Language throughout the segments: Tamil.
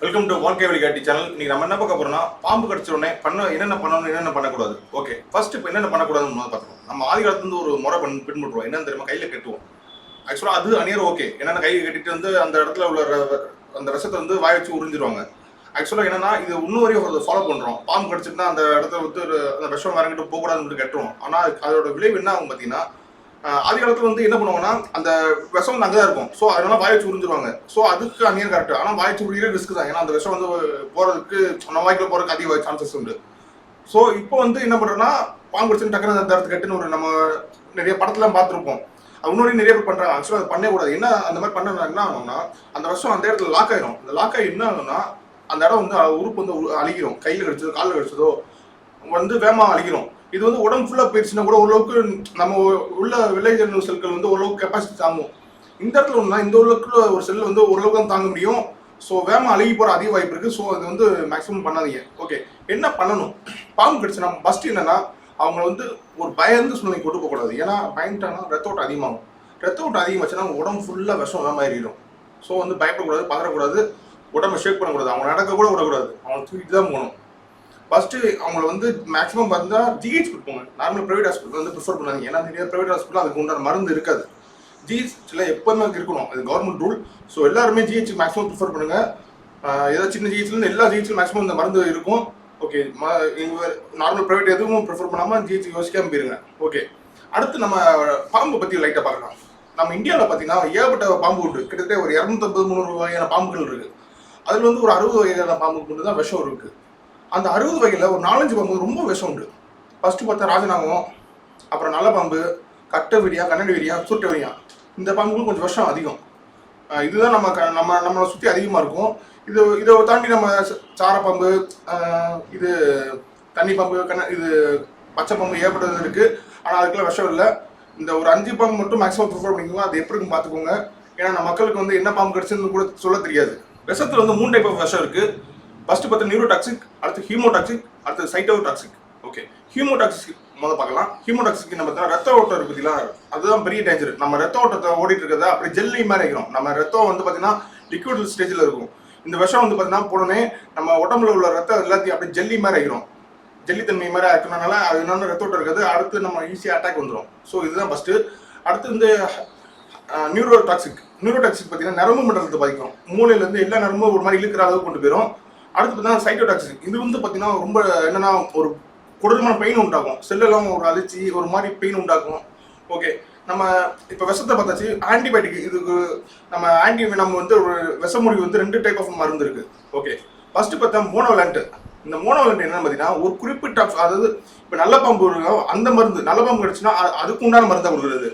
வெல்கம் டு வாழ்க்கை வழிகாட்டி சேனல் இன்னைக்கு நம்ம என்ன பார்க்க போறோம்னா பாம்பு கடிச்ச உடனே பண்ண என்னென்ன பண்ணணும் என்னென்ன பண்ணக்கூடாது? ஓகே ஃபர்ஸ்ட் இப்போ என்னென்ன பண்ணக்கூடாதுன்னு முதல்ல நம்ம ஆதி காலத்துல ஒரு முறை பண்ணி பின்பற்றுவோம். என்னன்னு தெரியுமா? கையில கட்டுவோம். ஆக்சுவலாக அது அணியர் ஓகே என்னென்ன கையை கட்டிட்டு வந்து அந்த இடத்துல உள்ள ர- அந்த ரசத்தை வந்து வாய வச்சு உறிஞ்சிருவாங்க. ஆக்சுவலாக என்னன்னா இது இன்னும் வரையும் ஃபாலோ பண்ணுறோம் பாம்பு கடிச்சிட்டுனா அந்த இடத்துல வந்து அந்த விஷம் வரங்கிட்டு போகக்கூடாதுன்னு கட்டுறோம் ஆனால் அதோட விளைவு என்ன ஆகும் பார்த்தீங்கன்னா ஆதி காலத்தில் வந்து என்ன பண்ணுவாங்கன்னா அந்த விஷம் வந்து அங்கே தான் இருக்கும். ஸோ அதனால வாய் வச்சு உறிஞ்சிருவாங்க. ஸோ அதுக்கு அந்நியர் கரெக்ட் ஆனால் வாய்ச்சி வச்சு ரிஸ்க் தான். ஏன்னா அந்த விஷம் வந்து போகிறதுக்கு நம்ம வாய்க்குள்ள போகிறதுக்கு அதிக சான்சஸ் உண்டு. ஸோ இப்போ வந்து என்ன பண்ணுறோன்னா பாம்பு கடிச்சு டக்குனு அந்த இடத்துக்கு கட்டுன்னு ஒரு நம்ம நிறைய படத்துல பார்த்துருப்போம். இன்னொரு நிறைய பேர் பண்றாங்க. ஆக்சுவலாக அது பண்ணவே கூடாது. என்ன அந்த மாதிரி பண்ண என்ன ஆகும்னா அந்த வருஷம் அந்த இடத்துல லாக் ஆயிரும். அந்த லாக் ஆகி என்ன ஆகும்னா அந்த இடம் வந்து உறுப்பு வந்து உ- அழிக்கிறோம் கையில் கடிச்சதோ காலில் கடிச்சதோ வந்து வேகமாக அழிக்கிறோம் இது வந்து உடம்பு ஃபுல்லாக போயிடுச்சுன்னா கூட ஓரளவுக்கு நம்ம உள்ள வில்லேஜ் செல்கள் வந்து ஓரளவுக்கு கெப்பாசிட்டி தாங்கும். இந்த இடத்துல ஒன்றா இந்த ஓரளவுக்கு ஒரு செல் வந்து ஓரளவுக்கு தான் தாங்க முடியும். ஸோ வேகமாக அழுகி போகிற அதிக வாய்ப்பு இருக்குது ஸோ அது வந்து மேக்ஸிமம் பண்ணாதீங்க. ஓகே என்ன பண்ணணும்? பாம்பு கடிச்சு நம்ம ஃபஸ்ட் என்னன்னா அவங்கள வந்து ஒரு பயந்து சூழ்நிலை கொண்டு போகக்கூடாது ஏன்னா பயந்துட்டாங்கன்னா ரத்த ஓட்டம் அதிகமாகும். ரத்த ஓட்டம் அதிகமாச்சுன்னா அவங்க உடம்பு ஃபுல்லாக விஷம் வேகமாக ஏறிடும் ஸோ வந்து பயப்படக்கூடாது பதறக்கூடாது. உடம்பை ஷேக் பண்ணக்கூடாது. அவங்க நடக்க கூட விடக்கூடாது. அவங்க தூக்கிட்டு தான் போகணும். ஃபஸ்ட்டு அவங்கள வந்து மேக்ஸிமம் பார்த்தா ஜிஹெச் கொடுப்போங்க நார்மல் ப்ரைவேட் ஹாஸ்பிட்டல் வந்து ப்ரிஃபர் பண்ணாங்க ஏன்னா நிறைய ப்ரைவேட் ஹாஸ்பிட்டல் அதுக்கு உண்டான மருந்து இருக்காது. ஜிஹெச்ல எப்போதுமே இருக்கணும். அது கவர்மெண்ட் ரூல் ஸோ எல்லாருமே ஜிஹெச் மேக்ஸிமம் ப்ரிஃபர் பண்ணுங்க. ஏதாவது சின்ன ஜிஹெச்லேருந்து எல்லா ஜிஹெச்லும் மேக்ஸிமம் இந்த மருந்து இருக்கும். ஓகே நார்மல் ப்ரைவேட் எதுவும் ப்ரிஃபர் பண்ணாமல் ஜிஹெச் யோசிக்காமல் போயிருங்க. ஓகே அடுத்து நம்ம பாம்பு பற்றி லைட்டாக பார்க்கலாம். நம்ம இந்தியாவில் பார்த்தீங்கன்னா ஏகப்பட்ட பாம்பு உண்டு. கிட்டத்தட்ட ஒரு இரநூத்தம்பது முந்நூறு வகையான பாம்புகள் இருக்குது அதில் வந்து ஒரு அறுபது வகையான பாம்புக்கு மட்டும் தான் விஷம் இருக்குது அந்த அறுபது வகையில் ஒரு நாலஞ்சு பாம்பு ரொம்ப விஷம் உண்டு. ஃபஸ்ட்டு பார்த்தா ராஜநாகம் அப்புறம் நல்ல பாம்பு கட்டை விரியா கண்ணடி விரியா சுட்ட விரியா இந்த பாம்புகளும் கொஞ்சம் விஷம் அதிகம். இதுதான் நம்ம க- நம்ம நம்மளை சுற்றி அதிகமாக இருக்கும். இது இதை தாண்டி நம்ம சாரப்பாம்பு இது தண்ணி பாம்பு கண்ண இது பச்சை பாம்பு ஏற்பட்டது இருக்குது ஆனால் அதுக்கெல்லாம் விஷம் இல்லை. இந்த ஒரு அஞ்சு பாம்பு மட்டும் மேக்ஸிமம் ப்ரிஃபர் பண்ணிக்கோங்க. அது எப்படி இருக்குன்னு பார்த்துக்கோங்க. ஏன்னா நம்ம மக்களுக்கு வந்து என்ன பாம்பு கிடச்சதுன்னு கூட சொல்ல தெரியாது. விஷத்தில் வந்து மூணு டைப் ஆஃப் விஷம் இருக்குது ஃபர்ஸ்ட் பார்த்தா நியூரோடாக்சிக் அடுத்து ஹீமோடாக்சிக் அடுத்து சைட்டோடாக்சிக் ஓகே ஹீமோடாக்சிக் முதல்ல பார்க்கலாம். ஹீமோடாக்சிக் நம்ம பார்த்தா ரத்த ஓட்டம் இருக்குதுலாம் அதுதான் பெரிய டேஞ்சர் நம்ம ரத்த ஓட்டத்தை ஓடிட்டு இருக்கிறத அப்படி ஜெல்லி மாதிரி ஆகிரும் நம்ம ரத்தம் வந்து பார்த்தீங்கன்னா லிக்விட் ஸ்டேஜில் இருக்கும். இந்த விஷம் வந்து பார்த்தீங்கன்னா போனோடனே நம்ம உடம்புல உள்ள ரத்தம் எல்லாத்தையும் அப்படியே ஜெல்லி மாதிரி ஆகிரும் ஜெல்லித்தன்மை மாதிரி ஆக்கணும்னால அது என்னென்ன ரத்த ஓட்டம் இருக்கிறது அடுத்து நம்ம ஈஸியாக அட்டாக் வந்துடும் ஸோ இதுதான் ஃபர்ஸ்ட் அடுத்து இந்த நியூரோ டாக்ஸிக் நியூரோ பார்த்தீங்கன்னா நரம்பு மண்டலத்தை பாதிக்கும். மூளையிலேருந்து எல்லா நரம்பும் ஒரு மாதிரி இழுக்கிற அளவுக்கு கொண்டு போயிடும் அடுத்து பார்த்தீங்கன்னா சைட்டோடாக்சிக் இது வந்து பார்த்தீங்கன்னா ரொம்ப என்னென்னா ஒரு கொடூரமான பெயின் உண்டாகும். செல்லெல்லாம் ஒரு அழிச்சி ஒரு மாதிரி பெயின் உண்டாக்கும் ஓகே நம்ம இப்போ விஷத்தை பார்த்தாச்சு ஆன்டிபயோட்டிக் இதுக்கு நம்ம ஆன்டி நம்ம வந்து ஒரு விஷமுறிவு வந்து ரெண்டு டைப் ஆஃப் மருந்து இருக்கு. ஓகே ஃபர்ஸ்ட் பார்த்தா மோனோவேலண்ட் இந்த மோனோவேலண்ட் என்னன்னு பார்த்தீங்கன்னா ஒரு குறிப்பிட்ட அதாவது இப்போ நல்ல பாம்பு அந்த மருந்து நல்ல பாம்பு கிடச்சுன்னா அதுக்கு உண்டான மருந்தை கொடுக்குறது.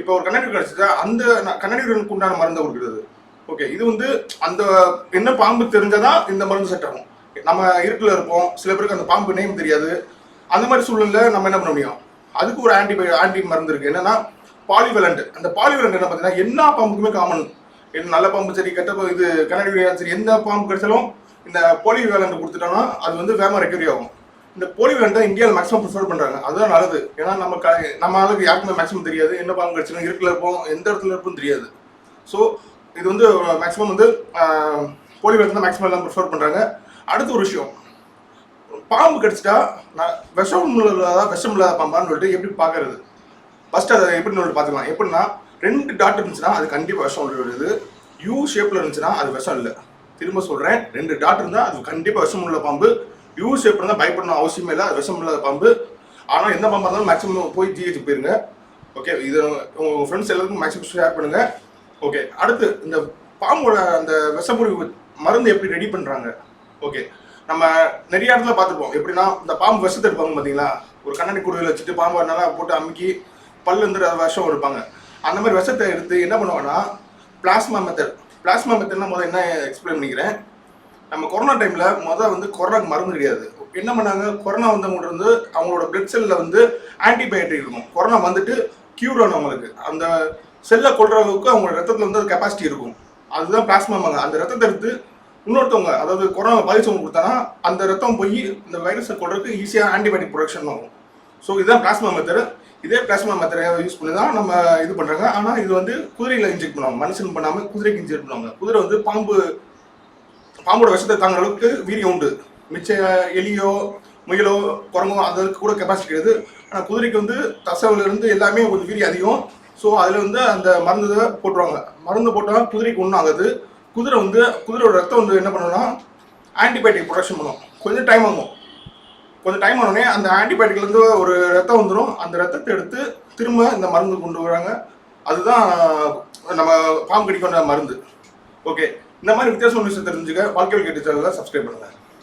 இப்போ ஒரு கண்ணாடி கிடச்சிட்டா அந்த கண்ணாடி உண்டான மருந்தை கொடுக்குறது. ஓகே இது வந்து அந்த என்ன பாம்பு தெரிஞ்சாதான் இந்த மருந்து செட் ஆகும். நம்ம இருட்டில் இருப்போம் சில பேருக்கு அந்த பாம்பு நேம் தெரியாது. அந்த மாதிரி சூழ்நிலை நம்ம என்ன பண்ண முடியும்? அதுக்கு ஒரு ஆன்டி ஆன்டி மருந்து இருக்கு. என்னன்னா பாலிவலண்ட் அந்த பாலிவலண்ட் என்ன பார்த்தீங்கன்னா எல்லா பாம்புக்குமே காமன் என்ன நல்ல பாம்பு சரி கெட்ட இது கனடி சரி எந்த பாம்பு கிடைச்சாலும் இந்த போலிவேலண்ட் கொடுத்துட்டோம்னா அது வந்து வேகமாக ரெக்கவரி ஆகும். இந்த போலிவேலண்ட் இந்தியாவில் மேக்ஸிமம் ப்ரிஃபர் பண்ணுறாங்க அதுதான் நல்லது. ஏன்னா நம்ம க- நம்ம அளவுக்கு யாருக்குமே மேக்ஸிமம் தெரியாது. என்ன பாம்பு கிடைச்சிடும் இருட்டில் இருப்போம் எந்த இடத்துல இருப்போம் தெரியாது. ஸோ இது வந்து மேக்ஸிமம் வந்து போலிவேலண்ட் தான் மேக்ஸிமம் எல்லாம் ப்ரிஃபர் பண்ணுறாங்க அடுத்த ஒரு விஷயம். பாம்பு கடிச்சிட்டா நான் விஷம் இல்லாத விஷம் இல்லாத பாம்பான்னு சொல்லிட்டு எப்படி பார்க்கறது ஃபர்ஸ்ட் அதை எப்படின்னு சொல்லிட்டு பார்த்துக்கலாம். எப்படின்னா ரெண்டு டாட் இருந்துச்சுன்னா அது கண்டிப்பாக விஷம் உள்ளது யூ ஷேப்பில் இருந்துச்சுன்னா அது விஷம் இல்லை. திரும்ப சொல்கிறேன் ரெண்டு டாட் இருந்தால் அது கண்டிப்பாக விஷம் உள்ள பாம்பு. யூ ஷேப் இருந்தால் பயப்படணும் அவசியமே இல்லை. அது விஷம் இல்லாத பாம்பு. ஆனால் எந்த பாம்பாக இருந்தாலும் மேக்ஸிமம் போய் ஜிஹெச் போயிருங்க. ஓகே இது உங்கள் ஃப்ரெண்ட்ஸ் எல்லாருக்கும் மேக்ஸிமம் ஷேர் பண்ணுங்கள் ஓகே அடுத்து இந்த பாம்போட அந்த விஷமுறிவு மருந்து எப்படி ரெடி பண்ணுறாங்க ஓகே நம்ம நிறைய இடத்துல பார்த்துருப்போம். எப்படின்னா இந்த பாம்பு விஷத்தை எடுப்பாங்க பார்த்தீங்களா? ஒரு கண்ணாடி குடுவையில் வச்சுட்டு பாம்பை நல்லா போட்டு அமுக்கி பல்லு இருந்து விஷம் எடுப்பாங்க. அந்த மாதிரி விஷத்தை எடுத்து என்ன பண்ணுவாங்கன்னா பிளாஸ்மா மெத்தட் பிளாஸ்மா மெத்தட்னா முதல்ல என்ன எக்ஸ்பிளைன் பண்ணிக்கிறேன்? நம்ம கொரோனா டைமில் முதல் வந்து கொரோனாக்கு மருந்து கிடையாது. என்ன பண்ணாங்க? கொரோனா வந்தவங்க வந்து அவங்களோட பிளட் செல்லில் வந்து ஆன்டிபயோட்டிக் இருக்கும். கொரோனா வந்துட்டு க்யூர் ஆனவங்களுக்கு. அந்த செல்லை கொள்ற அளவுக்கு அவங்க ரத்தத்துல வந்து கெப்பாசிட்டி இருக்கும். அதுதான் பிளாஸ்மாங்க அந்த ரத்தத்தை எடுத்து இன்னொருத்தவங்க அதாவது கொரோனா பாதிச்சவங்க கொடுத்தானா அந்த ரத்தம் போய் இந்த வைரஸை கொள்றதுக்கு ஈஸியாக ஆன்டிபயோட்டிக் ப்ரொடக்ஷன் ஆகும். ஸோ இதுதான் பிளாஸ்மா மெத்தட் இதே பிளாஸ்மா மெத்தடை யூஸ் பண்ணி தான் நம்ம இது பண்றாங்க. ஆனால் இது வந்து குதிரையில இன்ஜெக்ட் பண்ணுவாங்க. மனுஷன் பண்ணாமல் குதிரைக்கு இன்ஜெக்ட் பண்ணுவாங்க. குதிரை வந்து பாம்பு பாம்போட விஷத்தை தாங்குற அளவுக்கு வீரியம் உண்டு. மிச்ச எலியோ முயலோ குரங்கோ அதற்கு கூட கெப்பாசிட்டி கிடையாது. ஆனால் குதிரைக்கு வந்து தசவுல இருந்து எல்லாமே கொஞ்சம் வீரியம் அதிகம். ஸோ அதில் வந்து அந்த மருந்து போட்டுருவாங்க. மருந்து போட்டால் குதிரைக்கு ஒன்றும் ஆகாது. குதிரை வந்து குதிரையோட ரத்தம் வந்து என்ன பண்ணணும்னா ஆன்டிபயோட்டிக் ப்ரொடக்ஷன் பண்ணும். கொஞ்சம் டைம் ஆகும். கொஞ்சம் டைம் ஆனோடனே அந்த ஆன்டிபயோட்டிக்லேருந்து ஒரு ரத்தம் வந்துடும் அந்த ரத்தத்தை எடுத்து திரும்ப இந்த மருந்து கொண்டு வராங்க. அதுதான் நம்ம பாம்பு கடிக்கிற மருந்து. ஓகே இந்த மாதிரி வித்தியாசம் விஷயம் தெரிஞ்சுக்க வாழ்க்கையில் கேட்டு சேனலில் சப்ஸ்கிரைப் பண்ணுங்கள்